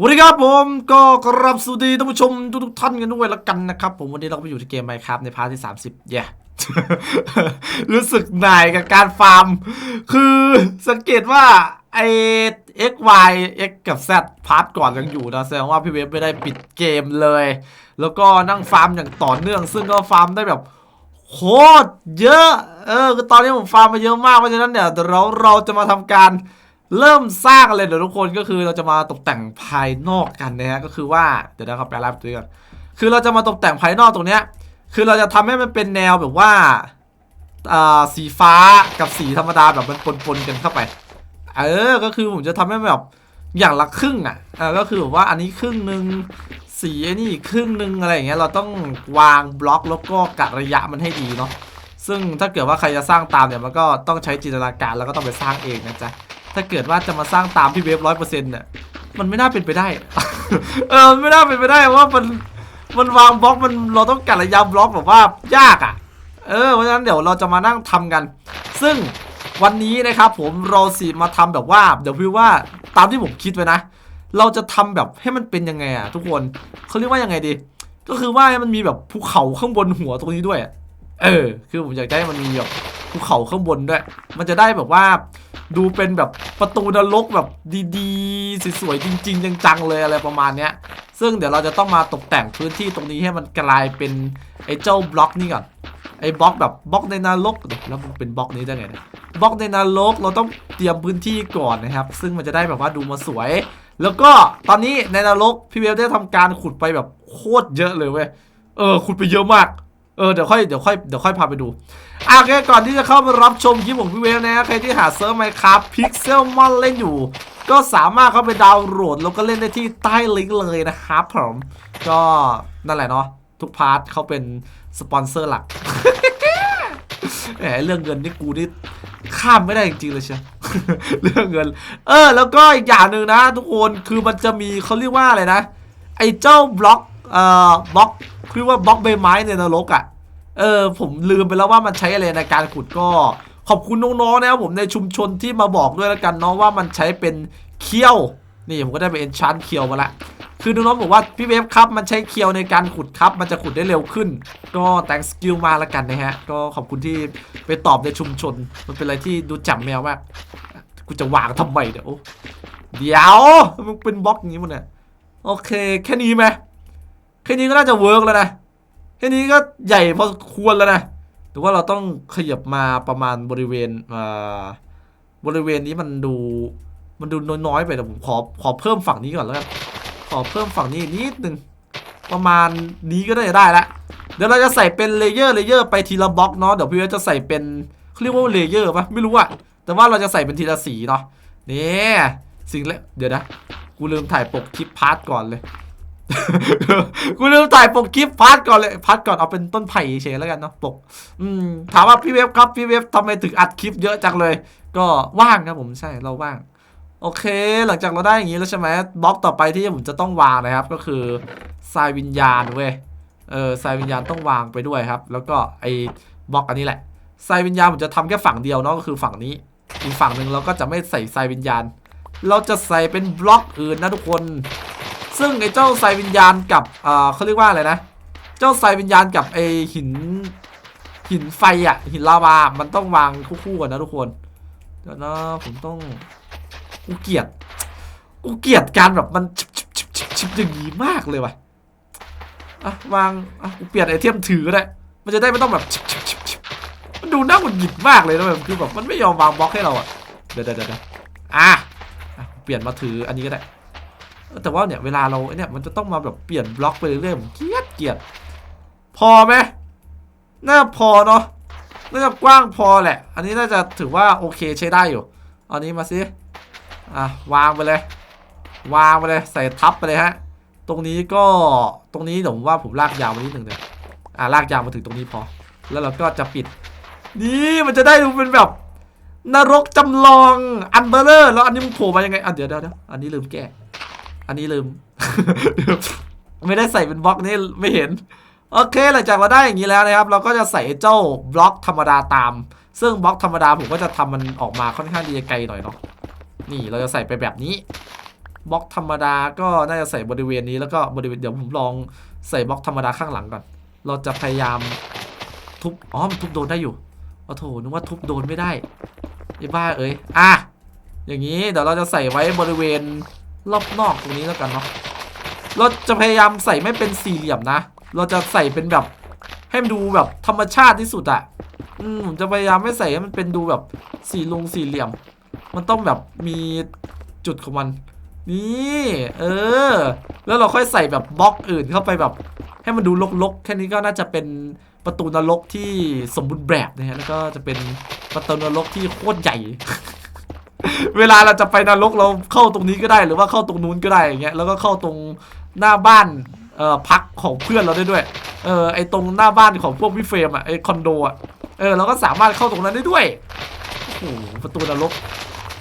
สวัสดีครับผมก็กรับสวัสดีท่านผู้ชมทุกท่านกันด้วยละกันนะครับ ผมวันนี้เราก็ไปอยู่ที่เกมไมครับในพาร์ทที่ 30 เย้รู้สึกหนื่อยกับการฟาร์ม คือสังเกตว่าไอ x y x กับ z พาร์ทก่อนยังอยู่นะแสดงว่าพี่เวฟไม่ได้ปิดเกมเลย แล้วก็นั่งฟาร์มอย่างต่อเนื่อง ซึ่งก็ฟาร์มได้แบบโคตรเยอะ เออคือตอนนี้ผมฟาร์มมาเยอะมากเพราะฉะนั้นเนี่ยเดี๋ยวเราเราจะมาทำการ เริ่มสร้างเลยเดี๋ยวทุกคนก็คือเราจะมาตกแต่งภายนอกกันนะฮะก็คือว่าเดี๋ยวนะครับแปลรับตัวก่อนคือเราจะมาตกแต่งภายนอกตรงเนี้ยคือเราจะทำให้มันเป็นแนวแบบว่าอ่าสีฟ้ากับสีธรรมดาแบบมันปนๆกันเข้าไป เออ ก็คือผมจะทำให้มันแบบอย่างละครึ่งอะก็คือแบบว่าอันนี้ครึ่งหนึ่งสีไอ้นี่ครึ่งหนึ่งอะไรอย่างเงี้ยเราต้องวางบล็อกแล้วก็กะระยะมันให้ดีเนาะซึ่งถ้าเกิดว่าใครจะสร้างตามเนี่ยมันก็ต้องใช้จินตนาการแล้วก็ต้องไปสร้างเองนะจ๊ะ ถ้าเกิดว่าจะมาสร้างตามพี่เวฟร้อยเปอร์เซ็นต์เนี่ยมันไม่น่าเป็นไปได้ เออไม่น่าเป็นไปได้ว่ามันมันวางบล็อกมันเราต้องกะระยะบล็อกแบบว่ายากอะ เออเพราะฉะนั้นเดี๋ยวเราจะมานั่งทำกัน ซึ่งวันนี้นะครับผมเราสิมาทำแบบว่า เดี๋ยวพี่ว่าตามที่ผมคิดไว้นะ เราจะทำแบบให้มันเป็นยังไงอะทุกคนเขาเรียกว่ายังไงดี ก็คือว่ามันมีแบบภูเขาข้างบนหัวตรงนี้ด้วยอะเออ คือผมอยากได้มันมีแบบ ภูเขาข้างบนด้วย มันจะได้แบบว่าดูเป็นแบบประตูนรกแบบดีๆ สวยๆ จริง ๆ จังๆเลยอะไรประมาณเนี้ย ซึ่งเดี๋ยวเราจะต้องมาตกแต่งพื้นที่ตรงนี้ให้มันกลายเป็นไอ้เจ้าบล็อกนี่ก่อน ไอ้บล็อกแบบบล็อกในนรกแล้วมันเป็นบล็อกนี้ได้ไงบล็อกในนรกเราต้องเตรียมพื้นที่ก่อนนะครับ ซึ่งมันจะได้แบบว่าดูมาสวย แล้วก็ตอนนี้ในนรกพี่เวลได้ทำการขุดไปแบบโคตรเยอะเลยเว้ย เออขุดไปเยอะมาก เออเดี๋ยวค่อยเดี๋ยวค่อยเดี๋ยวค่อยพาไปดูอะโอเคก่อนที่จะเข้ามารับชมคลิปของพี่เวลนะฮะใครที่หาเซิร์ฟไมครับพิกเซลมอนเล่นอยู่ ก็สามารถเข้าไปดาวน์โหลดแล้วก็เล่นได้ที่ใต้ลิงก์เลยนะครับผมก็นั่นแหละเนาะทุกพาร์ทเขาเป็นสปอนเซอร์หลักแหมเรื่องเงินนี่กูนี่ข้ามไม่ได้จริงๆเลยเชียวเรื่องเงิน เออ แล้วก็อีกอย่างหนึ่งนะ ทุกคนคือมันจะมีเขาเรียกว่าอะไรนะ ไอ้เจ้าบล็อกเอ่อบล็อก คือว่าบล็อกใบไม้ในนรกอะ่ะ เออ ผมลืมไปแล้วว่ามันใช้อะไรในการขุดก็ขอบคุณน้องๆนะครับผมในชุมชนที่มาบอกด้วยแล้วกันเนาะว่ามันใช้เป็นเคี้ยว นี่ผมก็ได้ไปเอนชานเคียวมาละคือน้องๆบอกว่าพี่เวฟครับมันใช้เคียวในการขุดครับ มันจะขุดได้เร็วขึ้น ก็แต่งสกิลมาแล้วกันนะฮะ ก็ขอบคุณที่ไปตอบในชุมชน มันเป็นอะไรที่ดูจับแมวมากกูจะวางทำไมเดี๋ยวเดี๋ยวมันเป็นบล็อกอย่างนี้มันเนี่ยโอเค แค่นี้ไหม ค่นี้ก็น่าจะเวิร์กแล้วนะแค่นี้ก็ใหญ่พอควรแล้วนะแต่ว่าเราต้องขยับมาประมาณบริเวณบริเวณนี้มันดูมันดูน้อยๆไปแต่ผมขอขอเพิ่มฝั่งนี้ก่อนแล้วกันขอเพิ่มฝั่งนี้นิดนึงประมาณนี้ก็ได้ได้ละเดี๋ยวเราจะใส่เป็นเลเยอร์เลเยอร์ไปทีละบล็อกเนาะเดี๋ยวพี่จะใส่เป็นเขาเรียกว่าเลเยอร์ปะไม่รู้อะแต่ว่าเราจะใส่เป็นทีละสีเนาะนี่สิ่งแรกเดี๋ยวนะ กูลืมถ่ายปกคลิปพาร์ทก่อนเลย กูลืมถ่ายปกคลิปพาร์ทก่อนเลยพาร์ทก่อนเอาเป็นต้นไผ่เฉยแล้วกันเนาะปก อืมถามว่าพี่เวฟครับพี่เวฟทำไมถึงอัดคลิปเยอะจังเลย ก็ว่างครับผมใช่เราว่าง โอเค หลังจากเราได้อย่างนี้แล้วใช่ไหมบล็อกต่อไปที่ผมจะต้องวางนะครับ ก็คือทรายวิญญาณเว้ยเออทรายวิญญาณต้องวางไปด้วยครับ แล้วก็ไอ้บล็อกอันนี้แหละทรายวิญญาณผมจะทำแค่ฝั่งเดียวเนาะก็คือฝั่งนี้อีกฝั่งหนึ่งเราก็จะไม่ใส่ทรายวิญญาณ เราจะใส่เป็นบล็อกอื่นนะทุกคน ซึ่งไอ้เจ้าทรายวิญญาณกับเอ่อเขาเรียกว่าอะไรนะ เจ้าทรายวิญญาณกับไอ้หิน หินไฟอะหินลาวา มันต้องวางคู่ๆกันนะทุกคนเดี๋ยวนะผมต้องกูเกลียดกูเกลียดการแบบมันชิบชิบชิบชิบชิบอย่างนี้มากเลยว่ะอะวางอะกูเปลี่ยนไอเทมถือก็ได้ มันจะได้ไม่ต้องแบบชิบชิบชิบชิบมันดูน่าหงุดหงิดมากเลยนะแบบคือแบบมันไม่ยอมวางบล็อกให้เราอะเดี๋ยวเดี๋ยวเดี๋ยวอะเปลี่ยนมาถืออันนี้ก็ได้ แต่ว่าเนี่ยเวลาเราเนี่ยมันจะต้องมาแบบเปลี่ยนบล็อกไปเรื่อยๆผมเกลียดเกลียดพอไหมน่าพอเนาะน่าจะกว้างพอแหละ อันนี้น่าจะถือว่าโอเคใช้ได้อยู่เอาอันนี้มาสิอะวางไปเลย วางไปเลยใส่ทับไปเลยฮะ ตรงนี้ก็ตรงนี้ผมว่าผมลากยาวมานิดหนึ่งเลยอะลากยาวมาถึงตรงนี้พอ แล้วเราก็จะปิด นี่มันจะได้ดูเป็นแบบนรกจำลองอันเบอร์เลอร์แล้วอันนี้มันโผล่มายังไงอะเดี๋ยวเดี๋ยวเดี๋ยวอันนี้ลืมแก้ อันนี้ลืม ไม่ได้ใส่เป็นบล็อกนี่ไม่เห็น โอเคหลังจากเราได้อย่างนี้แล้วนะครับ เราก็จะใส่เจ้าบล็อกธรรมดาตาม ซึ่งบล็อกธรรมดาผมก็จะทำมันออกมาค่อนข้างที่จะไกลหน่อยเนาะนี่เราจะใส่ไปแบบนี้บล็อกธรรมดาก็น่าจะใส่บริเวณนี้แล้วก็บริเวณเดี๋ยวผมลองใส่บล็อกธรรมดาข้างหลังก่อน เราจะพยายามทุบอ๋อมทุบโดนได้อยู่โอ้โถนึกว่าทุบโดนไม่ได้ไอ้บ้าเอ้ยอะอย่างนี้เดี๋ยวเราจะใส่ไว้บริเวณ รอบนอกตรงนี้แล้วกันเนาะเราจะพยายามใส่ไม่เป็นสี่เหลี่ยมนะ เราจะใส่เป็นแบบ ให้มันดูแบบธรรมชาติที่สุดอะอืมผมจะพยายามไม่ใส่ให้มันเป็นดูแบบสี่ลงสี่เหลี่ยม มันต้องแบบมีจุดของมัน นี่ เออ แล้วเราค่อยใส่แบบบล็อกอื่นเข้าไปแบบ ให้มันดูลกๆ แค่นี้ก็น่าจะเป็นประตูนรกที่สมบูรณ์แบบนะฮะแล้วก็จะเป็นประตูนรกที่โคตรใหญ่ เวลาเราจะไปนรกเราเข้าตรงนี้ก็ได้หรือว่าเข้าตรงนู้นก็ได้อย่างเงี้ยแล้วก็เข้าตรงหน้าบ้านเอ่อพักของเพื่อนเราได้ด้วยเออไอตรงหน้าบ้านของพวกพี่เฟรมอะไอคอนโดอะเออเราก็สามารถเข้าตรงนั้นได้ด้วยโอ้โหประตูนรก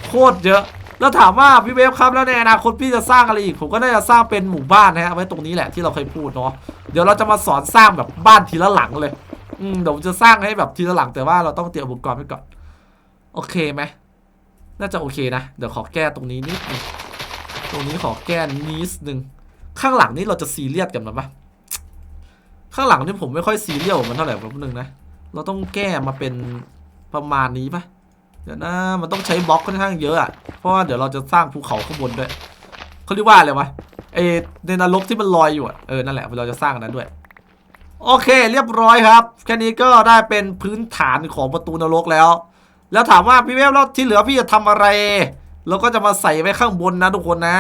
โคตรเยอะ แล้วถามว่าพี่เวฟครับแล้วในอนาคตพี่จะสร้างอะไรอีก ผมก็น่าจะสร้างเป็นหมู่บ้านนะฮะไว้ตรงนี้แหละที่เราเคยพูดเนาะเดี๋ยวเราจะมาสอนสร้างแบบบ้านทีละหลังเลยอืมเดี๋ยวผมจะสร้างให้แบบทีละหลังแต่ว่าเราต้องเตรียมอุปกรณ์ไว้ก่อนโอเคไหม น่าจะโอเคนะ เดี๋ยวขอแก้ตรงนี้นิดนึงตรงนี้ขอแก้นิดนึง ข้างหลังนี้เราจะซีเรียสกันมันปะข้างหลังนี่ผมไม่ค่อยซีเรียสมันเท่าไหร่แป๊บนึงนะ เราต้องแก้มาเป็นประมาณนี้ปะเดี๋ยวนะมันต้องใช้บล็อกค่อนข้างเยอะอะเพราะว่าเดี๋ยวเราจะสร้างภูเขาข้างบนด้วยเขาเรียกว่าอะไรวะเอในนรกที่มันลอยอยู่อะเออนั่นแหละเราจะสร้างอันนั้นด้วย โอเค เรียบร้อยครับ แค่นี้ก็ได้เป็นพื้นฐานของประตูนรกแล้ว แล้วถามว่าพี่เวฟแล้วที่เหลือพี่จะทำอะไร เราก็จะมาใส่ไว้ข้างบนนะทุกคนนะ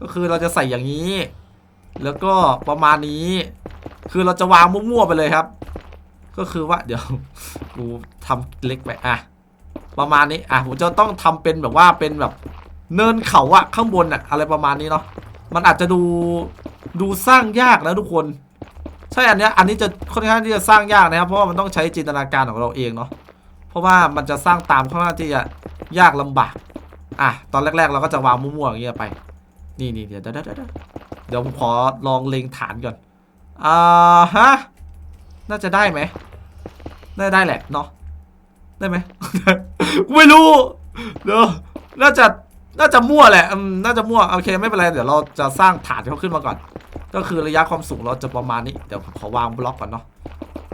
ก็คือเราจะใส่อย่างนี้ แล้วก็ประมาณนี้ คือเราจะวางมั่วๆไปเลยครับ ก็คือว่าเดี๋ยวกูทำเล็กไปอะประมาณนี้อะผมจะต้องทำเป็นแบบว่าเป็นแบบเนินเขาอะข้างบนอะอะไรประมาณนี้เนาะมันอาจจะดูดูสร้างยากนะทุกคน ใช่อันเนี้ยอันนี้จะค่อนข้างที่จะสร้างยากนะครับเพราะว่ามันต้องใช้จินตนาการของเราเองเนาะ เพราะว่ามันจะสร้างตามข้างหน้าที่จะยากลำบากอะตอนแรกๆเราก็จะวางมั่วๆอย่างเงี้ยไป นี่นี่เดี๋ยวเดี๋ยวเดี๋ยวเดี๋ยวผมขอลองเล็งฐานก่อนอ่าฮะน่าจะได้ไหมน่าได้แหละเนาะได้ไหมไม่รู้เดี๋ยวน่าจะ น่าจะมั่วแหละอืมน่าจะมั่วโอเคไม่เป็นไรเดี๋ยวเราจะสร้างฐานเขาขึ้นมาก่อน ก็คือระยะความสูงเราจะประมาณนี้เดี๋ยวผมขอวางบล็อกก่อนเนาะ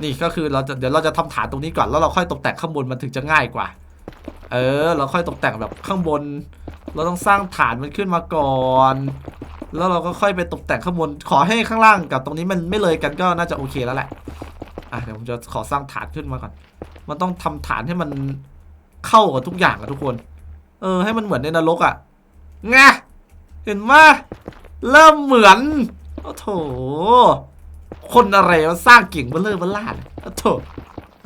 นี่ก็คือเราจะเดี๋ยวเราจะทำฐานตรงนี้ก่อนแล้วเราค่อยตกแต่งข้างบนมันถึงจะง่ายกว่า เออ เราค่อยตกแต่งแบบข้างบน เราต้องสร้างฐานมันขึ้นมาก่อน แล้วเราก็ค่อยไปตกแต่งข้างบน ขอให้ข้างล่างกับตรงนี้มันไม่เลยกันก็น่าจะโอเคแล้วแหละอะเดี๋ยวผมจะขอสร้างฐานขึ้นมาก่อน มันต้องทำฐานให้มันเข้ากับทุกอย่างอะทุกคน เออให้มันเหมือนในนรกอะไงเห็นไหมเริ่มเหมือนโอ้โถคนอะไรมาสร้างเก่งเบลเลอร์เบลลาเลยโอ้โถ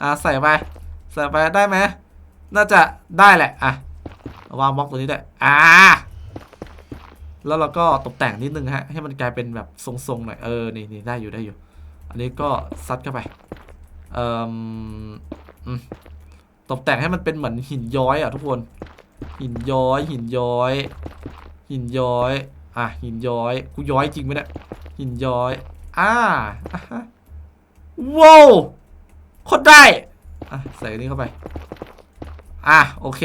อะใส่ไปใส่ไปได้ไหมน่าจะได้แหละอะวางบล็อกตัวนี้ได้วยอ่าแล้วเราก็ตกแต่งนิดนึงฮะ ให้มันกลายเป็นแบบทรงๆหน่อยเออนี่นี่ได้อยู่ได้อยู่ อันนี้ก็ซัดเข้าไปเอ่อตกแต่งให้มันเป็นเหมือนหินย้อยอะทุกคน หินย้อย หินย้อย หินย้อย อะ หินย้อย กูย้อยจริงไหมเนี่ย หินย้อย อ่าอะว้าวโคตรได้ อะ ใส่นี้เข้าไป อะ โอเค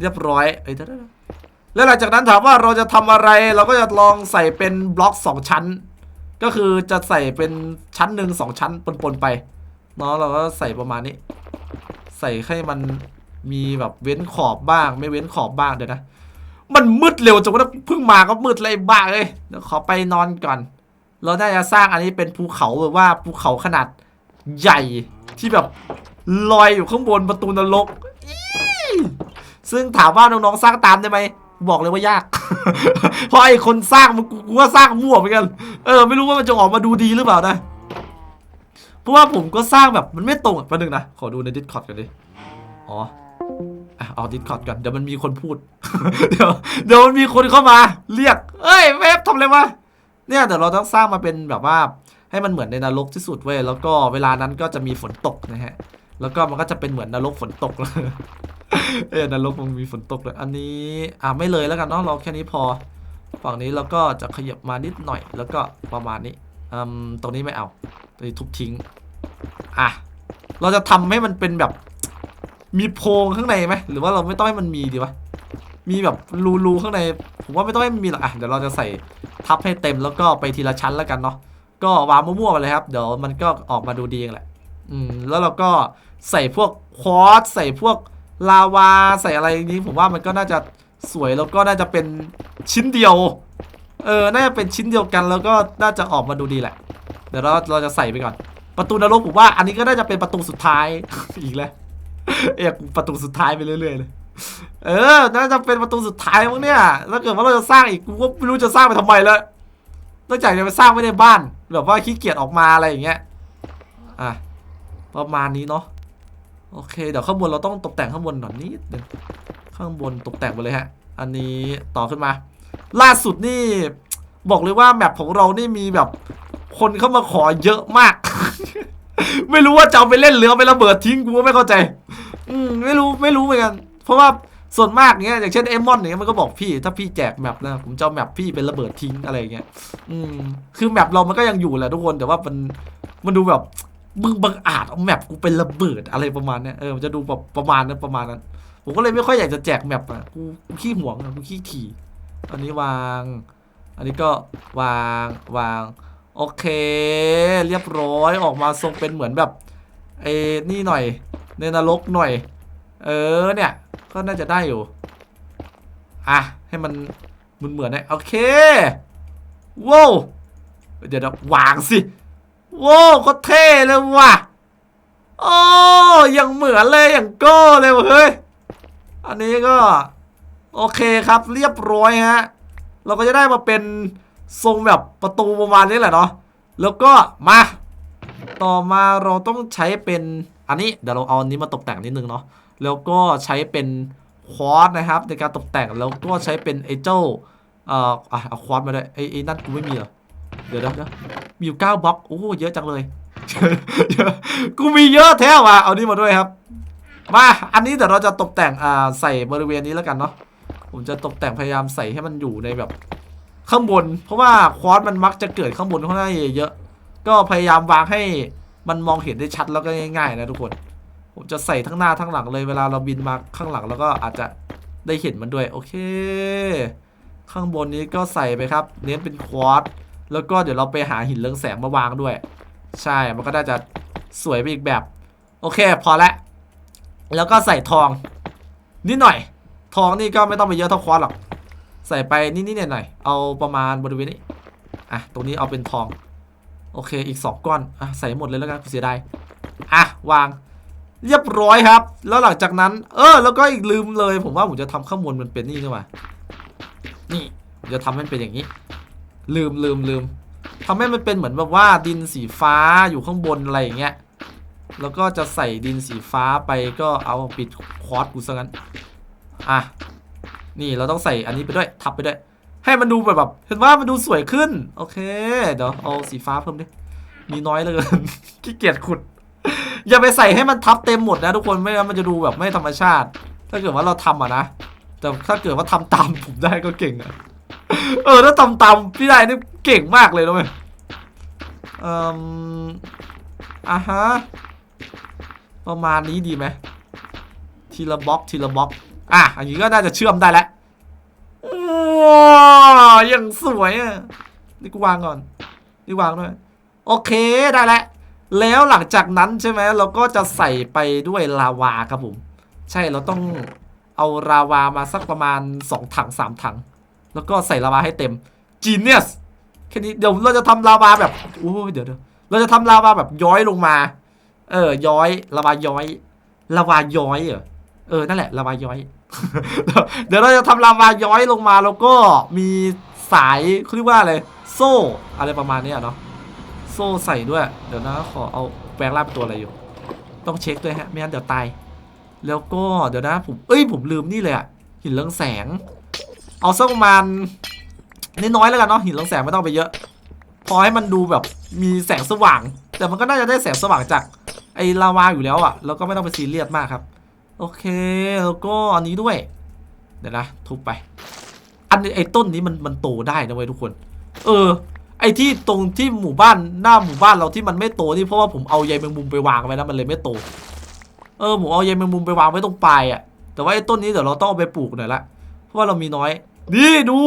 เรียบร้อย เอ้ยเดี๋ยวๆแล้วหลังจากนั้นถามว่าเราจะทำอะไร เราก็จะลองใส่เป็นบล็อกสองชั้น ก็คือจะใส่เป็นชั้นหนึ่งสองชั้นปนๆไป เนาะ เราก็ใส่ประมาณนี้ ใส่ให้มัน มีแบบเว้นขอบบ้าง ไม่เว้นขอบบ้างเดี๋ยวนะ มันมืดเร็วจังวะเพิ่งมาก็มืดเลยบ้าเลยเดี๋ยวขอไปนอนก่อน เราได้จะสร้างอันนี้เป็นภูเขาแบบว่าภูเขาขนาดใหญ่ที่แบบลอยอยู่ข้างบนประตูนรก ซึ่งถามว่าน้องๆสร้างตามได้ไหมบอกเลยว่ายาก เพราะไอ้คนสร้างมันกูว่าสร้างมั่วเหมือนกัน เออ ไม่รู้ว่ามันจะออกมาดูดีหรือเปล่านะ เพราะว่าผมก็สร้างแบบมันไม่ตรงอะแป๊บนึงนะ ขอดูใน Discord กันดิ อ๋อ อะเอา Discord ก่อนเดี๋ยวมันมีคนพูด เดี๋ยวเดี๋ยวมันมีคนเข้ามา เรียก เอ้ยเวฟทำอะไรวะเนี่ยเดี๋ยวเราต้องสร้างมาเป็นแบบว่า ให้มันเหมือนในนรกที่สุดเว้ยแล้วก็เวลานั้นก็จะมีฝนตกนะฮะ แล้วก็มันก็จะเป็นเหมือนนรกฝนตกเลยเออนรกมันมีฝนตกเลยอันนี้อะไม่เลยแล้วกันเนาะเราแค่นี้พอ ฝั่งนี้เราก็จะขยับมานิดหน่อย แล้วก็ประมาณนี้อืมตรงนี้ไม่เอาตรงนี้ทุบทิ้ง อะเราจะทำให้มันเป็นแบบ มีโพรงข้างในไหมหรือว่าเราไม่ต้องให้มันมีดีวะมีแบบรูๆข้างใน ผมว่าไม่ต้องให้มันมีหรอกอะเดี๋ยวเราจะใส่ทับให้เต็มแล้วก็ไปทีละชั้นแล้วกันเนาะก็วางมั่วๆไปเลยครับ เดี๋ยวมันก็ออกมาดูดีเองแหละอืมแล้วเราก็ใส่พวกควอตใส่พวกลาวาใส่อะไรนี้ ผมว่ามันก็น่าจะสวยแล้วก็น่าจะเป็นชิ้นเดียว เออ น่าจะเป็นชิ้นเดียวกันแล้วก็น่าจะออกมาดูดีแหละ เดี๋ยวเราเราจะใส่ไปก่อน ประตูนรกผมว่าอันนี้ก็น่าจะเป็นประตูสุดท้ายอีกแล้ว อยประตูสุดท้ายไปเรื่อยๆเลยเออ น่าจะเป็นประตูสุดท้ายมั้งเนี่ยถ้าเกิดว่าเราจะสร้างอีกกูก็ไม่รู้จะสร้างไปทำไมแล้วนอกจากจะไปสร้างไว้ในบ้าน แบบว่าขี้เกียจออกมาอะไรอย่างเงี้ย อะ ประมาณนี้เนาะ โอเค เดี๋ยวข้างบนเราต้องตกแต่งข้างบนหน่อยนิดนึงข้างบนตกแต่งไปเลยฮะ อันนี้ต่อขึ้นมา ล่าสุดนี่บอกเลยว่าแมปของเรานี่มีแบบ คนเข้ามาขอเยอะมาก ไม่รู้ว่าจะเอาไปเล่นหรือเอาไประเบิดทิ้งกูก็ไม่เข้าใจ อืมไม่รู้ไม่รู้เหมือนกัน เพราะว่าส่วนมากเนี้ยอย่างเช่นเอมอนเนี้ยมันก็บอกพี่ ถ้าพี่แจกแมปนะผมจะเอาแมปพี่เป็นระเบิดทิ้งอะไรเงี้ย อืม คือแมปเรามันก็ยังอยู่แหละทุกคนแต่ว่ามันมันดูแบบมึงบังอาจเอาแมปกูเป็นระเบิดอะไรประมาณเนี้ยเออมันจะดูแบบประมาณนั้นประมาณนั้น ผมก็เลยไม่ค่อยอยากจะแจกแมปอะกูกูขี้หวงอะกูขี้ถี่อันนี้วาง อันนี้ก็วางวาง โอเค เรียบร้อยออกมาทรงเป็นเหมือนแบบไอ้นี่หน่อยในนรกหน่อย เออเนี่ย ก็น่าจะได้อยู่ อะ ให้มันเหมือนเหมือนๆนะโอเคว้าวเดี๋ยวดวางสิว้าวก็เท่เลยว่ะโอ้ยังเหมือนเลยอย่างโก้เลยเฮ้ยอันนี้ก็ โอเคครับเรียบร้อยฮะ เราก็จะได้มาเป็น ทรงแบบประตูประมาณนี้แหละเนาะแล้วก็มา ต่อมาเราต้องใช้เป็นอันนี้เดี๋ยวเราเอาอันนี้มาตกแต่งนิดนึงเนาะแล้วก็ใช้เป็นควอตนะครับ ในการตกแต่งแล้วก็ใช้เป็นไอ้เจ้าเอ่ออะเอาควอตมาด้วยไอ้ไอ้นั่นกูไม่มีเหรอเดี๋ยวเดี๋ยวเดี๋ยวมีอยู่เก้าบล็อกโอ้เยอะจังเลยกูมีเยอะแท้ว่ะเอานี่มาด้วยครับมาอันนี้เดี๋ยวเราจะตกแต่งอ่าใส่บริเวณนี้แล้วกันเนาะผมจะตกแต่งพยายามใส่ให้มันอยู่ในแบบ ข้างบน เพราะว่าควอตมันมักจะเกิดข้างบนค่อนข้าเยอะก็พยายามวางให้มันมองเห็นได้ชัดแล้วก็ง่ายๆ นะทุกคนผมจะใส่ทั้งหน้าทั้งหลังเลยเวลาเราบินมาข้างหลังแล้วก็อาจจะได้เห็นมันด้วยโอเค ข้างบนนี้ก็ใส่ไปครับ เน้นเป็นควอตแล้วก็เดี๋ยวเราไปหาหินเรืองแสงมาวางด้วย ใช่มันก็น่าจะสวยไปอีกแบบ โอเค พอละแล้วก็ใส่ทอง นิดหน่อย ทองนี่ก็ไม่ต้องไปเยอะเท่าควอตหรอก ใส่ไปนิดๆหน่อยๆเอาประมาณบริเวณนี้อะตรงนี้เอาเป็นทอง โอเคอีกสองก้อนอะใส่หมดเลยแล้วกันเสียดายอะวางเรียบร้อยครับ แล้วหลังจากนั้น เออ แล้วก็อีกลืมเลย ผมว่าผมจะทำข้างบนมันเป็นนี่ขึ้นมานี่ผมจะทำให้มันเป็นอย่างนี้ ลืมลืมลืมทำให้มันเป็นเหมือนแบบว่าดินสีฟ้าอยู่ข้างบนอะไรอย่างเงี้ยแล้วก็จะใส่ดินสีฟ้าไปก็เอาปิดควอตกูซะงั้น อะ นี่เราต้องใส่อันนี้ไปด้วยทับไปด้วย ให้มันดูแบบแบบเห็นว่ามันดูสวยขึ้น โอเค เดี๋ยวเอาสีฟ้าเพิ่มดิมีน้อยเหลยขี้เกียจขุด อย่าไปใส่ให้มันทับเต็มหมดนะทุกคนไม่งั้นมันจะดูแบบไม่ธรรมชาติ ถ้าเกิดว่าเราทำอะนะแต่ถ้าเกิดว่าทำตามผมได้ก็เก่งอะเออถ้าทำตามพี่ได้นี่เก่งมากเลยนะเว้ยเอ่มอะฮะประมาณนี้ดีไหมทีละบล็อกทีละบล็อก อะอันนี้ก็น่าจะเชื่อมได้แล้วว้ายังสวยอะนี่กูวางก่อนนี่วางด้วยโอเคได้แล้วแล้วหลังจากนั้นใช่ไหมเราก็จะใส่ไปด้วยลาวาครับผมใช่เราต้องเอาลาวามาสักประมาณ 2 ถัง 3 ถัง แล้วก็ใส่ลาวาให้เต็ม Genius แค่นี้เดี๋ยวเราจะทำลาวาแบบโอ้เดี๋ยวเดี๋ยวเราจะทำลาวาแบบย้อยลงมา เออย้อยลาวาย้อยลาวาย้อยเหรอเออนั่นแหละลาวาย้อย เดี๋ยวเราจะทำลาวาย้อยลงมาแล้วก็มีสายเขาเรียกว่าอะไรโซ่อะไรประมาณนี้เนาะโซ่ใส่ด้วย เดี๋ยวนะขอเอาแปลงร่างเป็นตัวอะไรอยู่ ต้องเช็คด้วยฮะไม่งั้นเดี๋ยวตาย แล้วก็เดี๋ยวนะผมเอ้ยผมลืมนี่เลยอะหินเรืองแสง เอาสักประมาณนิดน้อยแล้วกันเนาะหินเรืองแสงไม่ต้องไปเยอะ พอให้มันดูแบบมีแสงสว่าง แต่มันก็น่าจะได้แสงสว่างจากไอ้ลาวาอยู่แล้วอะแล้วก็ไม่ต้องไปซีเรียสมากครับ โอเคแล้วก็อันนี้ด้วย เดี๋ยวนะ ทุบไป อันนี้ไอ้ต้นนี้มันมันโตได้นะเว้ยทุกคน เออ ไอ้ที่ตรงที่หมู่บ้านหน้าหมู่บ้านเราที่มันไม่โตนี่เพราะว่าผมเอาใยแมงมุมไปวางไว้นะมันเลยไม่โต เออผมเอาใยแมงมุมไปวางไว้ตรงปลายอะแต่ว่าไอ้ต้นนี้เดี๋ยวเราต้องเอาไปปลูกหน่อยละ เพราะว่าเรามีน้อย นี่ดู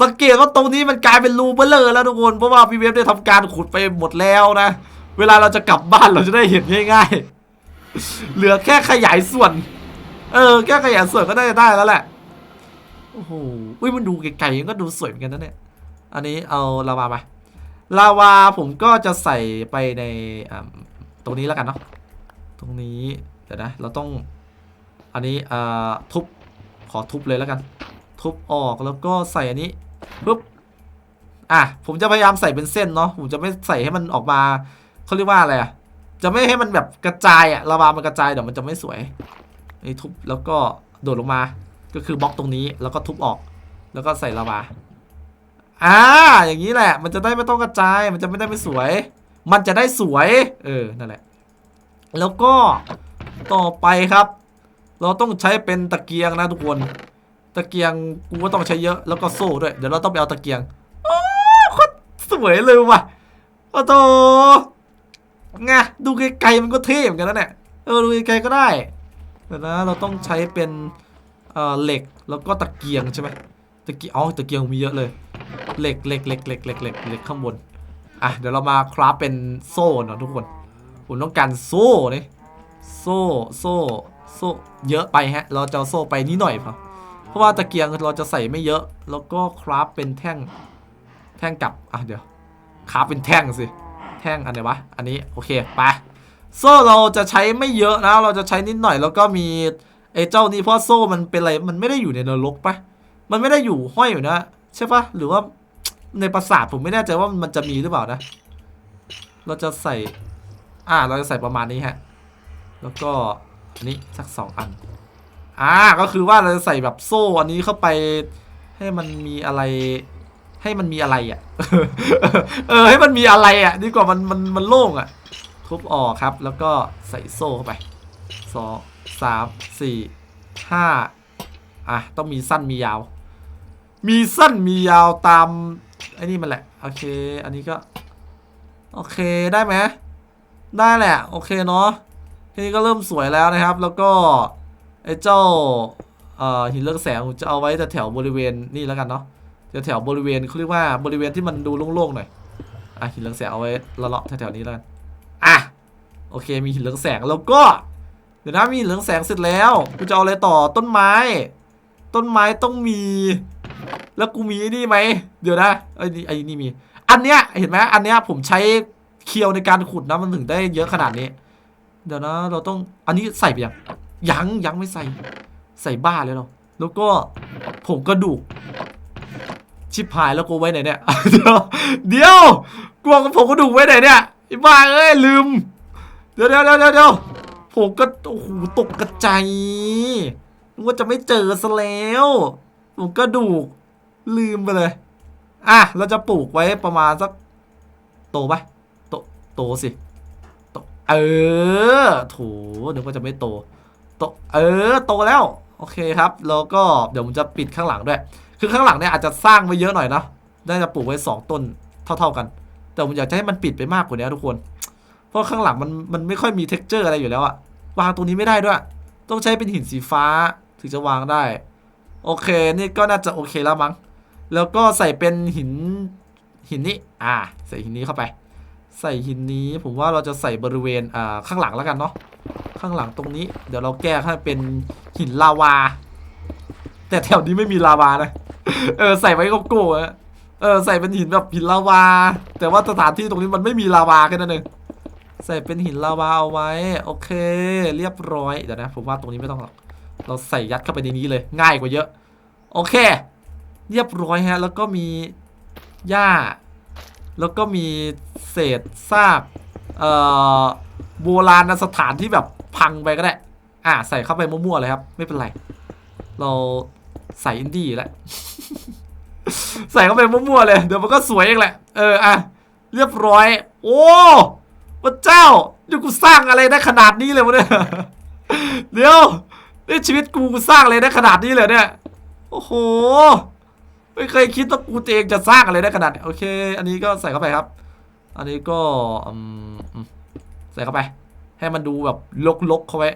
สังเกตว่าตรงนี้มันกลายเป็นรูเบลเลอร์แล้วทุกคน เพราะว่าพี่เวฟได้ทำการขุดไปหมดแล้วนะ เวลาเราจะกลับบ้านเราจะได้เห็นง่ายๆ เหลือแค่ขยายส่วน เออ แค่ขยายส่วนก็ได้ได้แล้วแหละ โอ้โหอุ้ยมันดูไกลๆมันก็ดูสวยเหมือนกันนะเนี่ย อันนี้เอาลาวามาลาวาผมก็จะใส่ไปในอ่าตรงนี้แล้วกันเนาะ ตรงนี้ เดี๋ยวนะ เราต้อง อันนี้อ่าทุบ ขอทุบเลยแล้วกัน ทุบออกแล้วก็ใส่อันนี้ปุ๊บ อะ ผมจะพยายามใส่เป็นเส้นเนาะ ผมจะไม่ใส่ให้มันออกมาเขาเรียกว่าอะไรอะ จะไม่ให้มันแบบกระจายอะระบามันกระจายเดี๋ยวมันจะไม่สวยนี่ทุบแล้วก็โดดลงมา ก็คือบล็อกตรงนี้แล้วก็ทุบออก แล้วก็ใส่ระบาอ่าอย่างนี้แหละ มันจะได้ไม่ต้องกระจาย มันจะไม่ได้ไม่สวย มันจะได้สวย เออ นั่นแหละ แล้วก็ต่อไปครับ เราต้องใช้เป็นตะเกียงนะทุกคน ตะเกียงกูก็ต้องใช้เยอะ แล้วก็โซ่ด้วย เดี๋ยวเราต้องไปเอาตะเกียง โอ้โคตรสวยเลยว่ะ โอ้โห ไงดูไกลๆมันก็เท่เหมือนกันนะเนี่ยเออดูไกลๆก็ได้เดี๋ยวนะเราต้องใช้เป็นเอ่อเหล็กแล้วก็ตะเกียงใช่ไหมตะเกียงอ๋อตะเกียงมีเยอะเลยเหล็กเหล็กเหล็กเหล็กเหล็กเหล็กเหล็กข้างบนอะเดี๋ยวเรามาคราฟเป็นโซ่เนาะทุกคนผมต้องการโซ่นี่โซ่โซ่โซ่เยอะไปฮะ เราจะโซ่ไปนิดหน่อยพอเพราะว่าตะเกียงเราจะใส่ไม่เยอะ แล้วก็คราฟเป็นแท่งแท่งกลับอะเดี๋ยวคราฟเป็นแท่งสิ แท่งอันไหนวะ อันนี้โอเคไปโซ่เราจะใช้ไม่เยอะนะ เราจะใช้นิดหน่อยแล้วก็มีไอ้เจ้านี้เพราะโซ่มันเป็นอะไรมันไม่ได้อยู่ในนรกปะมันไม่ได้อยู่ห้อยอยู่นะใช่ปะหรือว่าในปราสาทผมไม่แน่ใจว่ามันจะมีหรือเปล่านะ เราจะใส่ อ่า เราจะใส่ประมาณนี้ฮะ แล้วก็อันนี้สักสองอัน อ่า ก็คือว่าเราจะใส่แบบโซ่อันนี้เข้าไปให้มันมีอะไร ให้มันมีอะไรอะ เออ ให้มันมีอะไรอะ ดีกว่ามันมันมันโล่งอะ ทุบออกครับ แล้วก็ใส่โซ่เข้าไปสองสามสี่ห้าอะ ต้องมีสั้นมียาว มีสั้นมียาวตามไอ้นี่มันแหละ โอเค อันนี้ก็ โอเคได้ไหมได้แหละ โอเคเนาะทีนี้ก็เริ่มสวยแล้วนะครับ แล้วก็ไอ้เจ้าเอ่อหินเรืองแสงจะเอาไว้แต่แถวบริเวณนี่แล้วกันเนาะ แถวบริเวณเขาเรียกว่าบริเวณที่มันดูโล่งๆหน่อยอะหินเรืองแสงเอาไว้ละเลาะแถวๆนี้แล้วกันอะโอเคมีหินเรืองแสงแล้วก็เดี๋ยวนะมีหินเรืองแสงเสร็จแล้วกูจะเอาอะไรต่อต้นไม้ ต้นไม้ต้องมี แล้วกูมีนี่ไหมเดี๋ยวนะไอ้นี่ไอ้นี่มี อันเนี้ยเห็นไหมอันเนี้ยผมใช้เคียวในการขุดนะมันถึงได้เยอะขนาดนี้ เดี๋ยวนะเราต้องอันนี้ใส่ไปยังยังยังไม่ใส่ใส่บ้าเลยเรอแล้วก็ผงกระดูก ชิบหายแล้วกูไว้ไหนเนี่ย เดี๋ยวเดี๋ยวกลัวกับผงกระดูกไว้ไหนเนี่ยไอ้บ้าเอ้ยลืม เดี๋ยวเดี๋ยวเดี๋ยวเดี๋ยวเดี๋ยวผมก็โอ้โหตกกระจายนึกว่าจะไม่เจอซะแล้วผมกระดูกลืมไปเลย อะเราจะปลูกไว้ประมาณสักโตปะโตโตสิโตเออโถนึกว่าจะไม่โตโตเออโตแล้ว โอเคครับ แล้วก็เดี๋ยวผมจะปิดข้างหลังด้วย คือข้างหลังเนี่ยอาจจะสร้างไว้เยอะหน่อยนะน่าจะปลูกไว้สองต้นเท่า ๆกัน แต่ผมอยากจะให้มันปิดไปมากกว่านี้ทุกคน เพราะข้างหลังมันมันไม่ค่อยมีเท็กเจอร์อะไรอยู่แล้วอะวางตรงนี้ไม่ได้ด้วย ต้องใช้เป็นหินสีฟ้าถึงจะวางได้ โอเคนี่ก็น่าจะโอเคแล้วมั้ง แล้วก็ใส่เป็นหินหินนี้ อ่า ใส่หินนี้เข้าไป ใส่หินนี้ผมว่าเราจะใส่บริเวณอ่าข้างหลังแล้วกันเนาะ ข้างหลังตรงนี้ เดี๋ยวเราแก้ให้เป็นหินลาวา แต่แถวนี้ไม่มีลาวานะ เออใส่ไว้โกโก้อะเออใส่เป็นหินแบบหินลาวา แต่ว่าสถานที่ตรงนี้มันไม่มีลาวาแค่นั้นเองใส่เป็นหินลาวาเอาไว้ โอเค เรียบร้อยเดี๋ยวนะผมว่าตรงนี้ไม่ต้องหรอกเราใส่ยัดเข้าไปในนี้เลย ง่ายกว่าเยอะ โอเค เรียบร้อยฮะ แล้วก็มีหญ้า แล้วก็มีเศษซากเอ่อโบราณสถานที่แบบพังไปก็ได้ อะใส่เข้าไปมั่วๆเลยครับ ไม่เป็นไร เรา ใส่อินดี้แล้วใส่เข้าไปมั่วๆเลย เดี๋ยวมันก็สวยเองแหละ เอออะเรียบร้อย โอ้พระเจ้านี่กูสร้างอะไรได้ขนาดนี้เลยวะเนี่ยเดี๋ยวนี่ชีวิตกูกูสร้างอะไรได้ขนาดนี้เลยเนี่ยโอ้โหไม่เคยคิดว่ากูเองจะสร้างอะไรได้ขนาดโอเค อันนี้ก็ใส่เข้าไปครับ อันนี้ก็ใส่เข้าไป ให้มันดูแบบลกๆเข้าไว้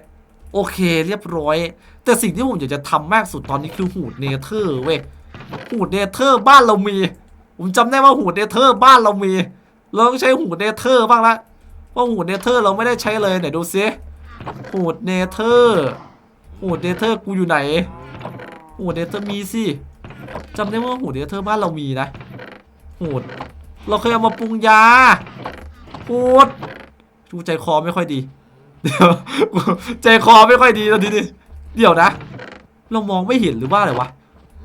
โอเค เรียบร้อย แต่สิ่งที่ผมอยากจะทำมากสุดตอนนี้คือหูดเนเธอร์เว้ยหูดเนเธอร์บ้านเรามี ผมจำได้ว่าหูดเนเธอร์บ้านเรามีเราต้องใช้หูดเนเธอร์บ้างละเพราะหูดเนเธอร์เราไม่ได้ใช้เลยไหนดูซิหูดเนเธอร์หูดเนเธอร์กูอยู่ไหนหูดเนเธอร์มีสิจำได้ว่าหูดเนเธอร์บ้านเรามีนะหูดเราเคยเอามาปรุงยาหูดดูใจคอไม่ค่อยดีเดี๋ยวใจคอไม่ค่อยดีแล้วทีนี้ เดี๋ยวนะ เรามองไม่เห็นหรือว่าอะไรวะ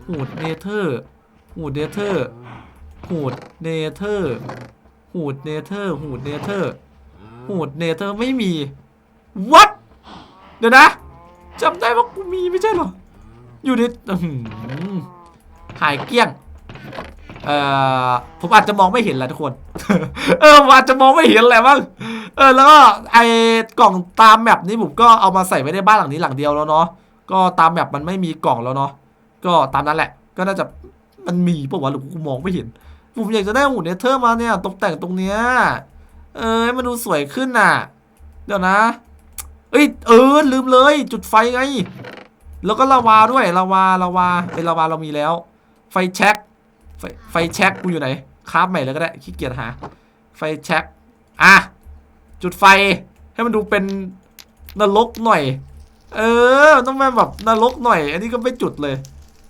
หูดเนเธอร์หูดเนเธอร์หูดเนเธอร์หูดเนเธอร์หูดเนเธอร์หูดเนเธอร์ไม่มี what เดี๋ยวนะจำได้ว่ากูมีไม่ใช่หรอ อยู่ในหายเกลี้ยง เอ่อผมอาจจะมองไม่เห็นแหละทุกคน เออผมอาจจะมองไม่เห็นแหละมั้งเออแล้วก็ไอ้กล่องตามแมปนี้ผมก็เอามาใส่ไว้ในบ้านหลังนี้หลังเดียวแล้วเนาะก็ตามแมปมันไม่มีกล่องแล้วเนาะก็ตามนั้นแหละ ก็น่าจะมันมีปะวะหรือกูมองไม่เห็นผมอยากจะได้หุ่นเนเธอร์มาเนี่ยตกแต่งตรงเนี้ยเออให้มันดูสวยขึ้นน่ะ เดี๋ยวนะเอ้ยเออลืมเลย จุดไฟไง แล้วก็ลาวาด้วยลาวาลาวาไอ้ยลาวาเรามีแล้ว ไฟแช็ก ไฟไฟแช็กกูอยู่ไหนคราฟใหม่เลยก็ได้ขี้เกียจหา ไฟแช็กอะจุดไฟให้มันดูเป็นนรกหน่อย เออต้องแบบนรกหน่อย อันนี้ก็ไม่จุดเลย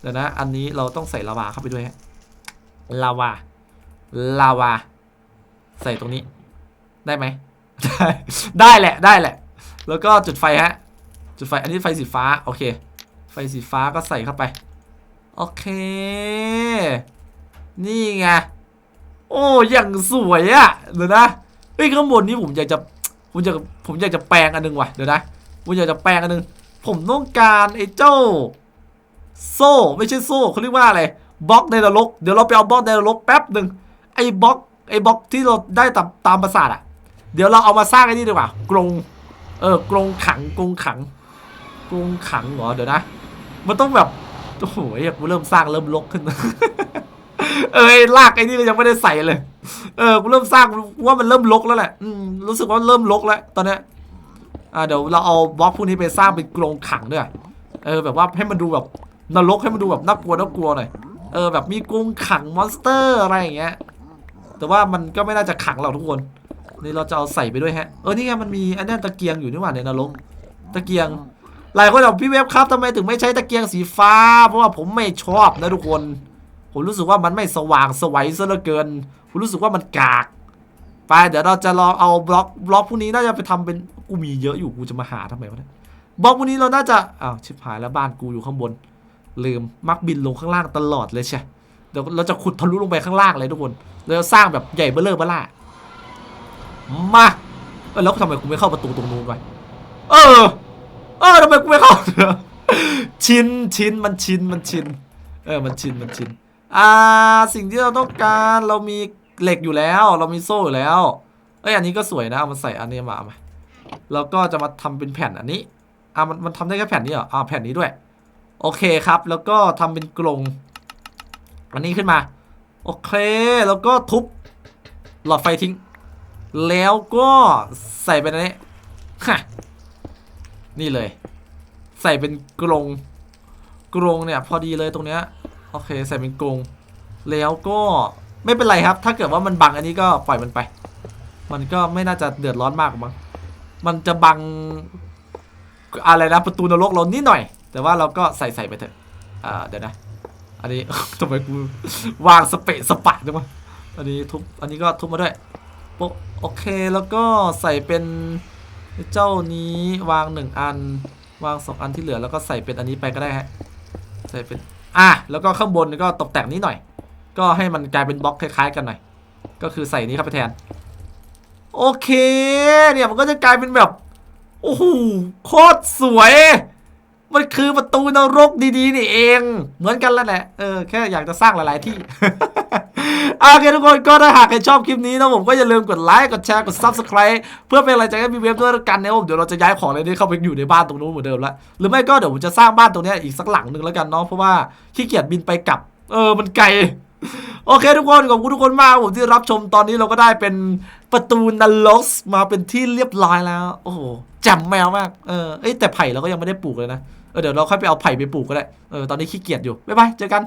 เดี๋ยวนะ อันนี้เราต้องใส่ลาวาเข้าไปด้วยฮะลาวาลาวา ใส่ตรงนี้ ได้ไหมได้ได้แหละได้แหละ แล้วก็จุดไฟฮะ จุดไฟอันนี้ไฟสีฟ้า โอเค ไฟสีฟ้าก็ใส่เข้าไป โอเค นี่ไง โอ้อย่างสวยอะเดี๋ยวนะเฮ้ยข้างบนนี้ผมอยากจะผมอยากผมอยากจะแปลงอันนึงว่ะเดี๋ยวนะผมอยากจะแปลงอันนึง ผมต้องการไอ้เจ้า โซ่ไม่ใช่โซ่เขาเรียกว่าอะไรบล็อกในนรกเดี๋ยวเราไปเอาบล็อกในนรกแป๊บหนึ่งไอ้บล็อกไอ้บล็อกที่เราได้ตามตามประสาทอะเดี๋ยวเราเอามาสร้างไอ้นี่ดีกว่ากรงเออกรงขังกรงขังกรงขังเหรอเดี๋ยวนะ มันต้องแบบโอ้โหเหี้ยกูเริ่มสร้างเริ่มลกขึ้น เอ้ยลากไอ้นี่ยังไม่ได้ใส่เลย เออกูเริ่มสร้างกูว่ามันเริ่มลกแล้วแหละอืมรู้สึกว่าเริ่มลกแล้ว ตอนนี้อ่าเดี๋ยวเราเอาบล็อกพวกนี้ไปสร้างเป็นกรงขังด้วยเออแบบว่าให้มันดูแบบนรกให้มันดูแบบน่ากลัวน่ากลัวหน่อยเออแบบมีกรงขังมอนสเตอร์อะไรอย่างเงี้ย แต่ว่ามันก็ไม่น่าจะขังเราทุกคนนี่เราจะเอาใส่ไปด้วยฮะเออนี่ไงมันมีอันนี้ตะเกียงอยู่นี่หว่าในนรกตะเกียงหลายคนบอกพี่เวฟครับทำไมถึงไม่ใช้ตะเกียงสีฟ้า เพราะว่าผมไม่ชอบนะทุกคน ผมรู้สึกว่ามันไม่สว่างสวัยซะเหลือเกิน ผมรู้สึกว่ามันกาก ไปเดี๋ยวเราจะลองเอาบล็อกบล็อกพวกนี้น่าจะไปทำเป็นกูมีเยอะอยู่กูจะมาหาทำไมวะเนี่ยบล็อกพวกนี้เราน่าจะอ้าวชิบหายแล้วบ้านกูอยู่ข้างบน ลืมมักบินลงข้างล่างตลอดเลยใช่เดี๋ยวเราจะขุดทะลุลงไปข้างล่างเลยทุกคนเราจะสร้างแบบใหญ่เบ้อเร่อเบ้อล่ามาเออแล้วทำไมกูไม่เข้าประตูตรงนู้นไปเออ เออทำไมกูไม่เข้าชินชินมันชินมันชิน เออ มันชิน มันชิน อ่าสิ่งที่เราต้องการเรามีเหล็กอยู่แล้ว เรามีโซ่อยู่แล้วเอ้ยอันนี้ก็สวยนะเอามาใส่อันนี้มาเอามาแล้วก็จะมาทำเป็นแผ่นอันนี้อ่ามันมันทำได้แค่แผ่นนี้เหรออ่าแผ่นนี้ด้วย โอเคครับ แล้วก็ทำเป็นกรงอันนี้ขึ้นมา โอเค แล้วก็ทุบหลอดไฟทิ้ง แล้วก็ใส่ไปในนี้ฮะนี่เลย ใส่เป็นกรงกรงเนี่ย พอดีเลยตรงเนี้ย โอเคใส่เป็นกรงแล้วก็ไม่เป็นไรครับ ถ้าเกิดว่ามันบังอันนี้ก็ปล่อยมันไป มันก็ไม่น่าจะเดือดร้อนมากมั้งมันจะบังอะไรนะประตูนรกเรานิดหน่อย แต่ว่าเราก็ใส่ใส่ไปเถอะอ่าเดี๋ยวนะ อันนี้ทำไมกูวางสเปะสปะจังวะอันนี้ทุบอันนี้ก็ทุบมาด้วยโปโอเคแล้วก็ใส่เป็นเจ้านี้วางหนึ่งอัน วางสองอันที่เหลือแล้วก็ใส่เป็นอันนี้ไปก็ได้ฮะใส่เป็น อะแล้วก็ข้างบนก็ตกแต่งนิดหน่อย ก็ให้มันกลายเป็นบล็อกคล้ายๆกันหน่อย ก็คือใส่นี้เข้าไปแทน โอเค เนี่ยมันก็จะกลายเป็นแบบ โอ้โหโคตรสวย มันคือประตูนรกดีๆนี่เอง เหมือนกันแล้วแหละ เออแค่อยากจะสร้างหลายๆที่ โอเคทุกคนก็ถ้าหากใครชอบคลิปนี้นะผมก็อย่าลืมกดไลค์กดแชร์กด subscribe เพื่อเป็นกำลังใจให้พี่เวฟด้วยกันนะครับผมเดี๋ยวเราจะย้ายของอะไรนี้เข้าไปอยู่ในบ้านตรงนู้นเหมือนเดิมละหรือไม่ก็เดี๋ยวผมจะสร้างบ้านตรงเนี้ยอีกสักหลังหนึ่งแล้วกันเนาะเพราะว่าขี้เกียจบินไปกลับ เออมันไกลโอเคทุกคนขอบคุณทุกคนมากผมที่รับชมตอนนี้เราก็ได้เป็นประตูนรกมาเป็นที่เรียบร้อยแล้ว โอ้โหจ่มแมวมากเออเอ้แต่ไผ่เราก็ยังไม่ได้ปลูกเลยนะเออเดี๋ยวเราค่อยไปเอาไผ่ไปปลูกก็ได้เออตอนนี้ขี้เกียจอยู่บ๊ายบายเจอกัน